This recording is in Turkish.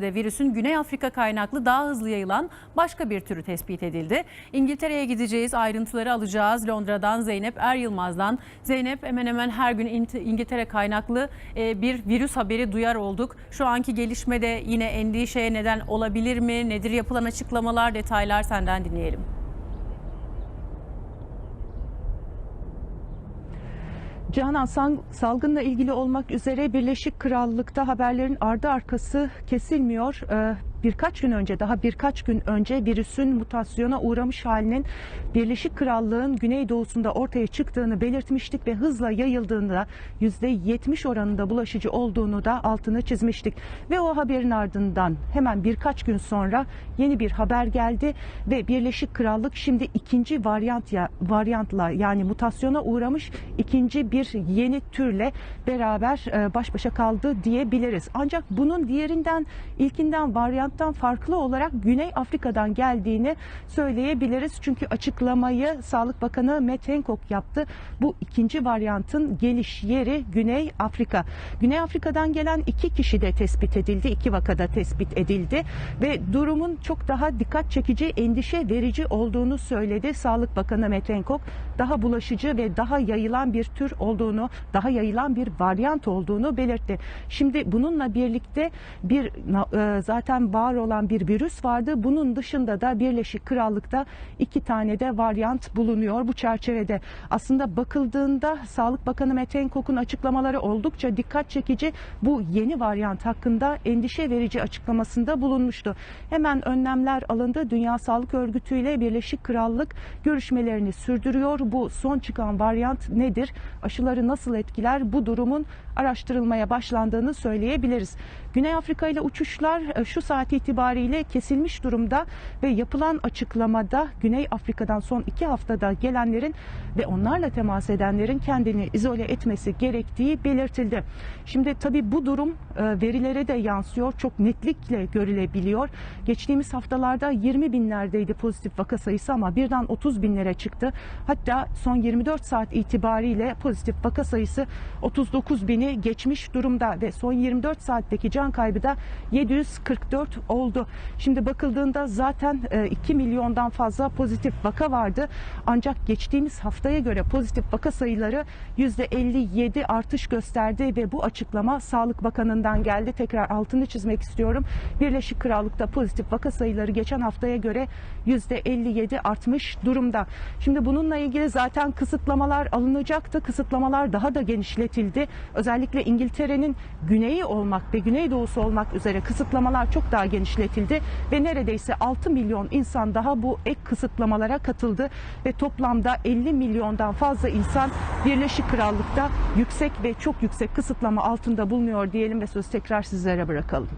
de virüsün Güney Afrika kaynaklı daha hızlı yayılan başka bir türü tespit edildi. İngiltere'ye gideceğiz, ayrıntıları alacağız. Londra'dan Zeynep Er Yılmaz'dan. Zeynep hemen hemen her gün İngiltere kaynaklı e, bir virüs haberi duyar olduk. Şu anki gelişme de yine endişeye neden olabilir mi? Nedir yapılan açıklamalar, detaylar senden dinleyelim. Canan salgınla ilgili olmak üzere Birleşik Krallık'ta haberlerin ardı arkası kesilmiyor. Birkaç gün önce daha birkaç gün önce virüsün mutasyona uğramış halinin Birleşik Krallık'ın güneydoğusunda ortaya çıktığını belirtmiştik ve hızla yayıldığında %70 oranında bulaşıcı olduğunu da altını çizmiştik. Ve o haberin ardından hemen birkaç gün sonra yeni bir haber geldi ve Birleşik Krallık şimdi ikinci varyant ya, varyantla yani mutasyona uğramış ikinci bir yeni türle beraber e, baş başa kaldı diyebiliriz. Ancak bunun diğerinden ilkinden varyanttan farklı olarak Güney Afrika'dan geldiğini söyleyebiliriz. Çünkü açıklamayı Sağlık Bakanı Matt Hancock yaptı. Bu ikinci varyantın geliş yeri Güney Afrika. Güney Afrika'dan gelen iki kişi de tespit edildi. iki vakada tespit edildi ve durumun çok daha dikkat çekici, endişe verici olduğunu söyledi. Sağlık Bakanı Matt Hancock daha bulaşıcı ve daha yayılan bir tür olduğunu, daha yayılan bir varyant olduğunu belirtti. Şimdi bununla birlikte bir e, zaten var olan bir virüs vardı. Bunun dışında da Birleşik Krallık'ta iki tane de varyant bulunuyor bu çerçevede. Aslında bakıldığında Sağlık Bakanı Matt Hancock'un açıklamaları oldukça dikkat çekici. Bu yeni varyant hakkında endişe verici açıklamasında bulunmuştu. Hemen önlemler alındı. Dünya Sağlık Örgütü ile Birleşik Krallık görüşmelerini sürdürüyor. Bu son çıkan varyant nedir? Aşıları nasıl etkiler? Bu durumun araştırılmaya başlandığını söyleyebiliriz. Güney Afrika ile uçuşlar e, şu saat itibariyle kesilmiş durumda ve yapılan açıklamada Güney Afrika'dan son iki haftada gelenlerin ve onlarla temas edenlerin kendini izole etmesi gerektiği belirtildi. Şimdi tabii bu durum e, verilere de yansıyor. Çok netlikle görülebiliyor. Geçtiğimiz haftalarda 20 binlerdeydi pozitif vaka sayısı ama birden 30 binlere çıktı. Hatta son 24 saat itibariyle pozitif vaka sayısı 39 bini geçmiş durumda ve son 24 saatteki can kaybı da 744 oldu. Şimdi bakıldığında zaten e, 2 milyondan fazla pozitif vaka vardı. Ancak geçtiğimiz haftaya göre pozitif vaka sayıları %57 artış gösterdi ve bu açıklama Sağlık Bakanı'ndan geldi. Tekrar altını çizmek istiyorum. Birleşik Krallık'ta pozitif vaka sayıları geçen haftaya göre %57 artmış durumda. Şimdi bununla ilgili zaten kısıtlamalar alınacaktı. Kısıtlamalar daha da genişletildi. Özellikle İngiltere'nin güneyi olmak ve güneydoğusu olmak üzere kısıtlamalar çok daha genişletildi ve neredeyse 6 milyon insan daha bu ek kısıtlamalara katıldı ve toplamda 50 milyondan fazla insan Birleşik Krallık'ta yüksek ve çok yüksek kısıtlama altında bulunuyor diyelim ve sözü tekrar sizlere bırakalım.